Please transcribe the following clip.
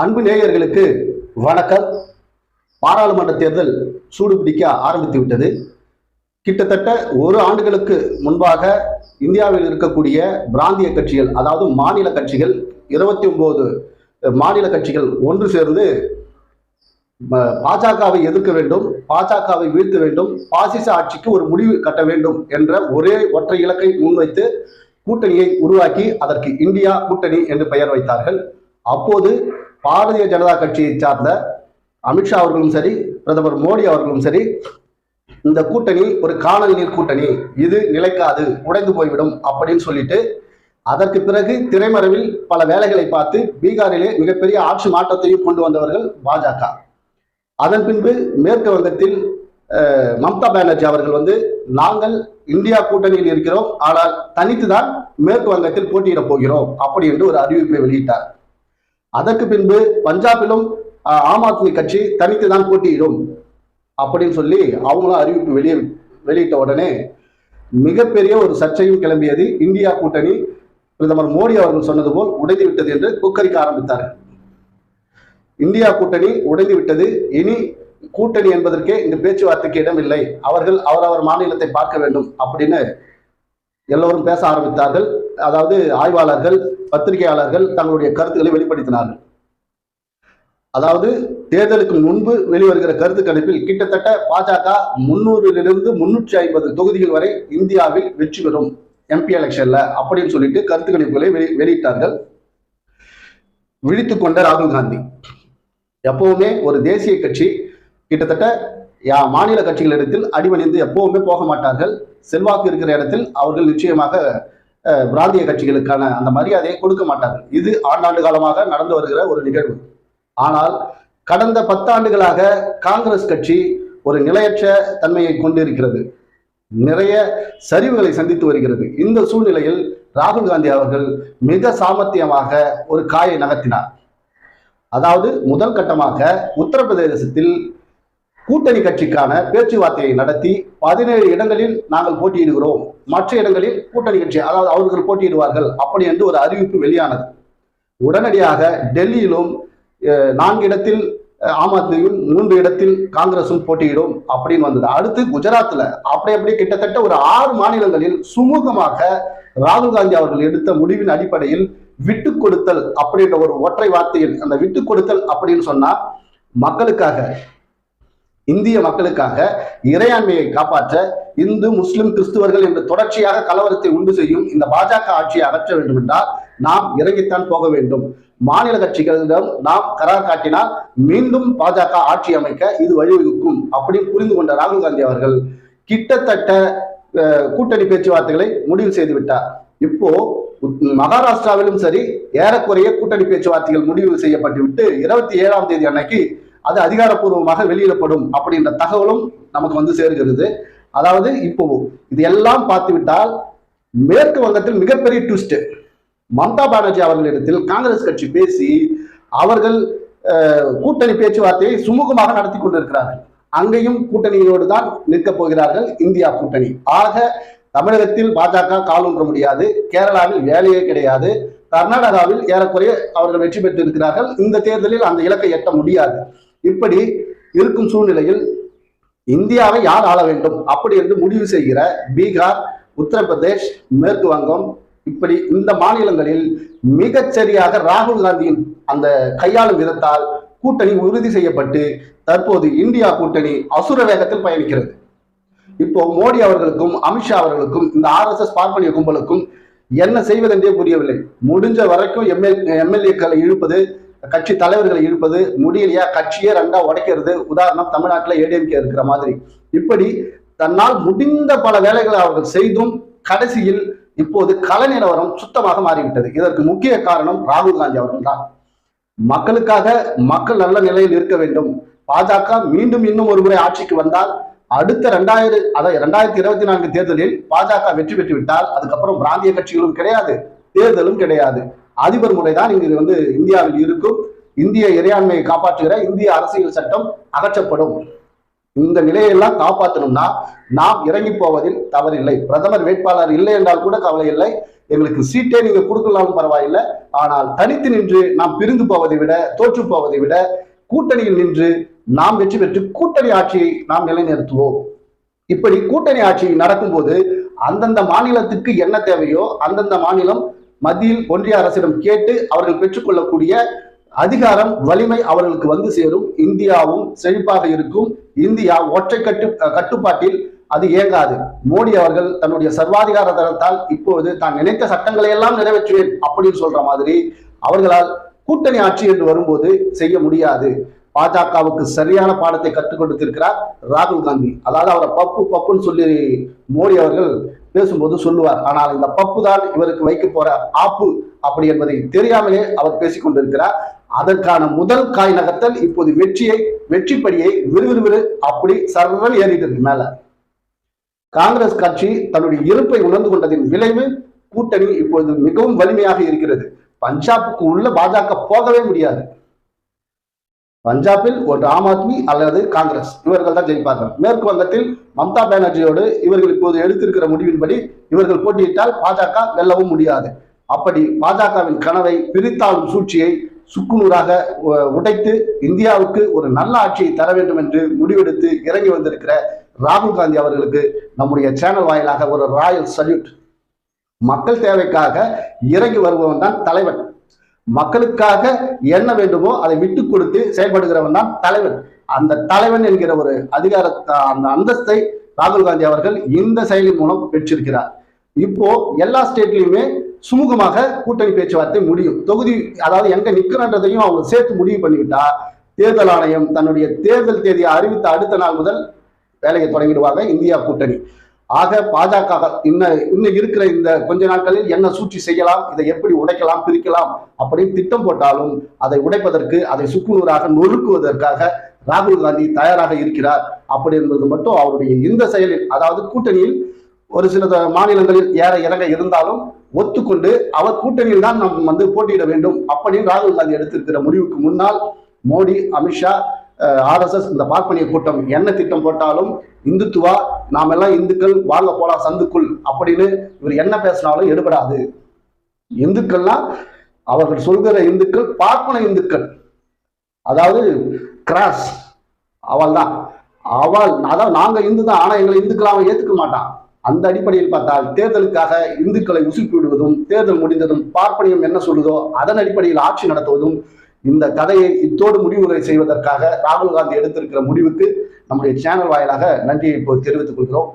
அன்பு நேயர்களுக்கு வணக்கம். பாராளுமன்ற தேர்தல் சூடுபிடிக்க ஆரம்பித்து விட்டது. கிட்டத்தட்ட ஒரு ஆண்டுகளுக்கு முன்பாக இந்தியாவில் இருக்கக்கூடிய பிராந்திய கட்சிகள் அதாவது மாநில கட்சிகள் இருபத்தி ஒன்பது மாநில கட்சிகள் ஒன்று சேர்ந்து பாஜகவை எதிர்க்க வேண்டும் பாஜகவை வீழ்த்த வேண்டும் பாசிச ஆட்சிக்கு ஒரு முடிவு கட்ட வேண்டும் என்ற ஒரே ஒற்றை இலக்கை முன்வைத்து கூட்டணியை உருவாக்கி அதற்கு இந்தியா கூட்டணி என்று பெயர் வைத்தார்கள். அப்போது பாரதிய ஜனதா கட்சியை சார்ந்த அமித்ஷா அவர்களும் சரி பிரதமர் மோடி அவர்களும் சரி இந்த கூட்டணி ஒரு காணல் நீர் கூட்டணி இது நிலைக்காது உடைந்து போய்விடும் அப்படின்னு சொல்லிட்டு அதற்கு பிறகு திரைமறைவில் பல வேலைகளை பார்த்து பீகாரிலே மிகப்பெரிய ஆட்சி மாற்றத்தையும் கொண்டு வந்தவர்கள் பாஜக. அதன் பின்பு மேற்கு வங்கத்தில் மம்தா பானர்ஜி அவர்கள் வந்து நாங்கள் இந்தியா கூட்டணியில் இருக்கிறோம் ஆனால் தனித்துதான் மேற்கு வங்கத்தில் போட்டியிடப் போகிறோம் அப்படி என்று ஒரு அறிவிப்பை வெளியிட்டார். அதற்கு பின்பு பஞ்சாபிலும் ஆம் ஆத்மி கட்சி தனித்து தான் போட்டியிடும் அப்படின்னு சொல்லி அவங்களும் அறிவிப்பு வெளியே வெளியிட்ட உடனே மிகப்பெரிய ஒரு சர்ச்சையும் கிளம்பியது இந்தியா கூட்டணி. பிரதமர் மோடி அவர்கள் சொன்னது போல் உடைந்து விட்டது என்று குக்கரிக்க ஆரம்பித்தார். இந்தியா கூட்டணி உடைந்து விட்டது. இனி கூட்டணி என்பதற்கே இந்த பேச்சுவார்த்தைக்கு இடமில்லை. அவர்கள் அவரவர் மாநிலத்தை பார்க்க வேண்டும் அப்படின்னு எல்லோரும் பேச ஆரம்பித்தார்கள். அதாவது ஆய்வாளர்கள் பத்திரிகையாளர்கள் தங்களுடைய கருத்துக்களை வெளிப்படுத்தினார்கள். அதாவது தேர்தலுக்கு முன்பு வெளிவருகிற கருத்து கணிப்பில் கிட்டத்தட்ட பாஜக முன்னூறிலிருந்து முன்னூற்றி ஐம்பது தொகுதிகள் வரை இந்தியாவில் வெற்றி பெறும் எம்பி எலெக்ஷன்ல அப்படின்னு சொல்லிட்டு கருத்து கணிப்புகளை வெளி- வெளியிட்டார்கள். விழித்துக் கொண்ட ராகுல் காந்தி. எப்பவுமே ஒரு தேசிய கட்சி கிட்டத்தட்ட யா மாநில கட்சிகளிடத்தில் அடிபணிந்து எப்பவுமே போக மாட்டார்கள். செல்வாக்கு இருக்கிற இடத்தில் அவர்கள் நிச்சயமாக பிராந்திய கட்சிகளுக்கான அந்த மரியாதையை கொடுக்க மாட்டார்கள். இது ஆண்டாண்டு காலமாக நடந்து வருகிற ஒரு நிகழ்வு. ஆனால் கடந்த பத்தாண்டுகளாக காங்கிரஸ் கட்சி ஒரு நிலையற்ற தன்மையை கொண்டிருக்கிறது. நிறைய சரிவுகளை சந்தித்து வருகிறது. இந்த சூழ்நிலையில் ராகுல் காந்தி அவர்கள் மிக சாமர்த்தியமாக ஒரு காயை நகர்த்தினார். அதாவது முதல் கட்டமாக உத்தரப்பிரதேசத்தில் கூட்டணி கட்சிக்கான பேச்சுவார்த்தையை நடத்தி பதினேழு இடங்களில் நாங்கள் போட்டியிடுகிறோம். மற்ற இடங்களில் கூட்டணி கட்சி அதாவது அவர்கள் போட்டியிடுவார்கள் அப்படி என்று ஒரு அறிவிப்பு வெளியானது. உடனடியாக டெல்லியிலும் நான்கு இடத்தில் ஆம் ஆத்மியும் மூன்று இடத்தில் காங்கிரசும் போட்டியிடும் அப்படின்னு வந்தது. அடுத்து குஜராத்ல அப்படி அப்படி கிட்டத்தட்ட ஒரு ஆறு மாநிலங்களில் சுமூகமாக ராகுல் காந்தி அவர்கள் எடுத்த முடிவின் அடிப்படையில் விட்டு கொடுத்தல் அப்படின்ற ஒரு ஒற்றை வார்த்தையில் அந்த விட்டு கொடுத்தல் அப்படின்னு சொன்னா மக்களுக்காக இந்திய மக்களுக்காக இறையாண்மையை காப்பாற்ற இந்து முஸ்லிம் கிறிஸ்துவர்கள் என்று தொடர்ச்சியாக கலவரத்தை உண்டு செய்யும் இந்த பாஜக ஆட்சியை அகற்ற வேண்டும் என்றால் நாம் இறங்கித்தான் போக வேண்டும். மாநில கட்சிகளிடம் நாம் கரார் காட்டினால் மீண்டும் பாஜக ஆட்சி அமைக்க இது வழிவகுக்கும் அப்படின்னு புரிந்து கொண்ட ராகுல் காந்தி அவர்கள் கிட்டத்தட்ட கூட்டணி பேச்சுவார்த்தைகளை முடிவு செய்து விட்டார். இப்போ மகாராஷ்டிராவிலும் சரி ஏறக்குறைய கூட்டணி பேச்சுவார்த்தைகள் முடிவு செய்யப்பட்டு விட்டு இருபத்தி ஏழாம் தேதி அன்னைக்கு அது அதிகாரப்பூர்வமாக வெளியிடப்படும் அப்படின்ற தகவலும் நமக்கு வந்து சேர்கிறது. அதாவது இப்போ இது எல்லாம் பார்த்துவிட்டால் மேற்கு வங்கத்தில் மிகப்பெரிய ட்விஸ்ட் மம்தா பானர்ஜி அவர்களிடத்தில் காங்கிரஸ் கட்சி பேசி அவர்கள் கூட்டணி பேச்சுவார்த்தையை சுமூகமாக நடத்தி கொண்டிருக்கிறார்கள். அங்கேயும் கூட்டணியோடு தான் நிற்கப் போகிறார்கள் இந்தியா கூட்டணி. ஆக தமிழகத்தில் பாஜக காலூன்ற முடியாது கேரளாவில் வேலையே கிடையாது கர்நாடகாவில் ஏறக்குறைய அவர்கள் வெற்றி பெற்று இருக்கிறார்கள் இந்த தேர்தலில் அந்த இலக்கை எட்ட முடியாது. இப்படி இருக்கும் சூழ்நிலையில் இந்தியாவை யார் ஆள வேண்டும்? அப்படி என்று முடிவு செய்கிற பீகார் உத்தரப்பிரதேஷ் மேற்கு வங்கம் இப்படி இந்த மாநிலங்களில் மிகச்சரியாக ராகுல் காந்தியின் அந்த கையாளும் விதத்தால் கூட்டணி உறுதி செய்யப்பட்டு தற்போது இந்தியா கூட்டணி அசுர வேகத்தில் பயணிக்கிறது. இப்போ மோடி அவர்களுக்கும் அமித்ஷா அவர்களுக்கும் இந்த ஆர்எஸ்எஸ் பார்ப்பனிய கும்பலுக்கும் என்ன செய்வதென்றே புரியவில்லை. முடிஞ்ச வரைக்கும் எம்எல் எம்எல்ஏக்களை இழுப்பது கட்சி தலைவர்களை இழுப்பது முடியலையா? கட்சியே ரெண்டா உடைக்கிறது. உதாரணம் தமிழ்நாட்டில் ஏடிஎம்கே இருக்கிற மாதிரி. இப்படி தன்னால் முடிந்த பல வேலைகளை அவர்கள் செய்தும் கடைசியில் இப்போது கள நிலவரம் சுத்தமாக மாறிவிட்டது. இதற்கு முக்கிய காரணம் ராகுல் காந்தி அவர்கள் தான். மக்களுக்காக மக்கள் நல்ல நிலையில் இருக்க வேண்டும். பாஜக மீண்டும் இன்னும் ஒரு முறை ஆட்சிக்கு வந்தால் அடுத்த ரெண்டாயிரம் அதாவது ரெண்டாயிரத்தி இருபத்தி நான்கு தேர்தலில் பாஜக வெற்றி பெற்று விட்டால் அதுக்கப்புறம் பிராந்திய கட்சிகளும் கிடையாது தேர்தலும் கிடையாது. அதிபர் முறைதான் இங்கு வந்து இந்தியாவில் இருக்கும். இந்திய இறையாண்மையை காப்பாற்றுகிற இந்திய அரசியல் சட்டம் அகற்றப்படும். இந்த நிலையெல்லாம் காப்பாற்றணும்னா நாம் இறங்கி போவதில் தவறில்லை. பிரதமர் வேட்பாளர் இல்லை என்றால் கூட கவலை இல்லை. எங்களுக்கு சீட்டே நீங்க கொடுக்கலாம் பரவாயில்லை. ஆனால் தனித்து நின்று நாம் பிரிந்து போவதை விட தோற்று போவதை விட கூட்டணியில் நின்று நாம் வெற்றி பெற்று கூட்டணி ஆட்சியை நாம் நிலைநிறுத்துவோம். இப்படி கூட்டணி ஆட்சி நடக்கும்போது அந்தந்த மாநிலத்துக்கு என்ன தேவையோ அந்தந்த மாநிலம் மத்தியில் ஒன்றிய அரசிடம் கேட்டு அவர்கள் பெற்றுக்கொள்ளக்கூடிய அதிகாரம் வலிமை அவர்களுக்கு வந்து சேரும். இந்தியாவும் செழிப்பாக இருக்கும். இந்தியா ஒற்றை கட்டு கட்டுப்பாட்டில் அது இயங்காது. மோடி அவர்கள் தன்னுடைய சர்வாதிகார தளத்தால் இப்போது தான் நினைத்த சட்டங்களை எல்லாம் நிறைவேற்றுவேன் அப்படின்னு சொல்ற மாதிரி அவர்களால் கூட்டணி ஆட்சி என்று வரும்போது செய்ய முடியாது. பாஜகவுக்கு சரியான பாடத்தை கற்றுக் கொடுத்திருக்கிறார் ராகுல் காந்தி. அதாவது அவரை பப்பு பப்புன்னு சொல்லி மோடி அவர்கள் பேசும்போது சொல்லுவார் ஆனால் இந்த பப்பு தான் இவருக்கு வைக்க போற ஆப்பு அப்படி என்பதை தெரியாமலே அவர் பேசிக் கொண்டிருக்கிறார். அதற்கான முதல் காய் நகர்த்தல் இப்போது வெற்றியை வெற்றிப்படியை விறுவிறுவிறு அப்படி சர்வன் ஏறிட்டு இருக்கு மேல. காங்கிரஸ் கட்சி தன்னுடைய இருப்பை உணர்ந்து கொண்டதின் விளைவு கூட்டணி இப்பொழுது மிகவும் வலிமையாக இருக்கிறது. பஞ்சாபுக்கு உள்ள பாஜக போகவே முடியாது. பஞ்சாபில் ஒரு ஆம் ஆத்மி அல்லது காங்கிரஸ். இவர்கள் தான் ஜெயிப்பார்கள். மேற்கு வங்கத்தில் மம்தா பானர்ஜியோடு இவர்கள் இப்போது எடுத்திருக்கிற முடிவின்படி இவர்கள் போட்டியிட்டால் பாஜக வெல்லவும் முடியாது. அப்படி பாஜகவின் கனவை பிரித்தாளும் சூழ்ச்சியை சுக்குநூறாக உடைத்து இந்தியாவுக்கு ஒரு நல்ல ஆட்சியை தர வேண்டும் என்று முடிவெடுத்து இறங்கி வந்திருக்கிற ராகுல் காந்தி அவர்களுக்கு நம்முடைய சேனல் வாயிலாக ஒரு ராயல் சல்யூட். மக்கள் தேவைக்காக இறங்கி வருபவன் தான் தலைவன். மக்களுக்காக என்ன வேண்டுமோ அதை விட்டு கொடுத்து செயல்படுகிறவன் தான் தலைவன். அந்த தலைவன் என்கிற ஒரு அதிகார அந்த அந்தஸ்தை ராகுல் காந்தி அவர்கள் இந்த செயலின் மூலம் பெற்றிருக்கிறார். இப்போ எல்லா ஸ்டேட்லயுமே சுமூகமாக கூட்டணி பேச்சுவார்த்தை முடியும். தொகுதி அதாவது எங்க நிக்கிறன்றதையும் அவங்க சேர்த்து முடிவு பண்ணிவிட்டா தேர்தல் ஆணையம் தன்னுடைய தேர்தல் தேதியை அறிவித்த அடுத்த நாள் முதல் வேலையை தொடங்கிடுவாங்க இந்தியா கூட்டணி. ஆக பாஜக இன்னும் இன்னும் இருக்கிற இந்த கொஞ்ச நாட்களில் என்ன சூழ்ச்சி செய்யலாம் இதை எப்படி உடைக்கலாம் பிரிக்கலாம் அப்படின்னு திட்டம் போட்டாலும் அதை உடைப்பதற்கு அதை சுக்குநூறாக நொறுக்குவதற்காக ராகுல் காந்தி தயாராக இருக்கிறார். அப்படி என்பது மட்டும் அவருடைய இந்த செயலில் அதாவது கூட்டணியில் ஒரு சில மாநிலங்களில் ஏற இறங்க இருந்தாலும் ஒத்துக்கொண்டு அவர் கூட்டணியில் தான் நாம் வந்து போட்டியிட வேண்டும் அப்படின்னு ராகுல் காந்தி எடுத்திருக்கிற முடிவுக்கு முன்னால் மோடி அமித்ஷா ஆர்எஸ்எஸ் இந்த பார்ப்பனிய கூட்டம் என்ன திட்டம் போட்டாலும் இந்துத்துவா நாம எல்லாம் இந்துக்கள் வாங்க போலாம் சந்துக்குள் அப்படின்னு இவர் என்ன பேசினாலும் எடுபடாது. இந்துக்கள்லாம் அவர்கள் சொல்கிற இந்துக்கள் பார்ப்பன இந்துக்கள். அதாவது கிராஸ் அவள் தான். அவள் அதாவது நாங்கள் இந்து தான் ஆனால் எங்களை இந்துக்கள் அவன் ஏற்றுக்க மாட்டான். அந்த அடிப்படையில் பார்த்தால் தேர்தலுக்காக இந்துக்களை உசுப்பி விடுவதும் தேர்தல் முடிந்ததும் பார்ப்பனியம் என்ன சொல்லுதோ அதன் அடிப்படையில் ஆட்சி நடத்துவதும் இந்த கதையை இத்தோடு முடிவுரை செய்வதற்காக ராகுல் காந்தி எடுத்திருக்கிற முடிவுக்கு நம்முடைய சேனல் வாயிலாக நன்றியை இப்போ தெரிவித்துக் கொள்கிறோம்.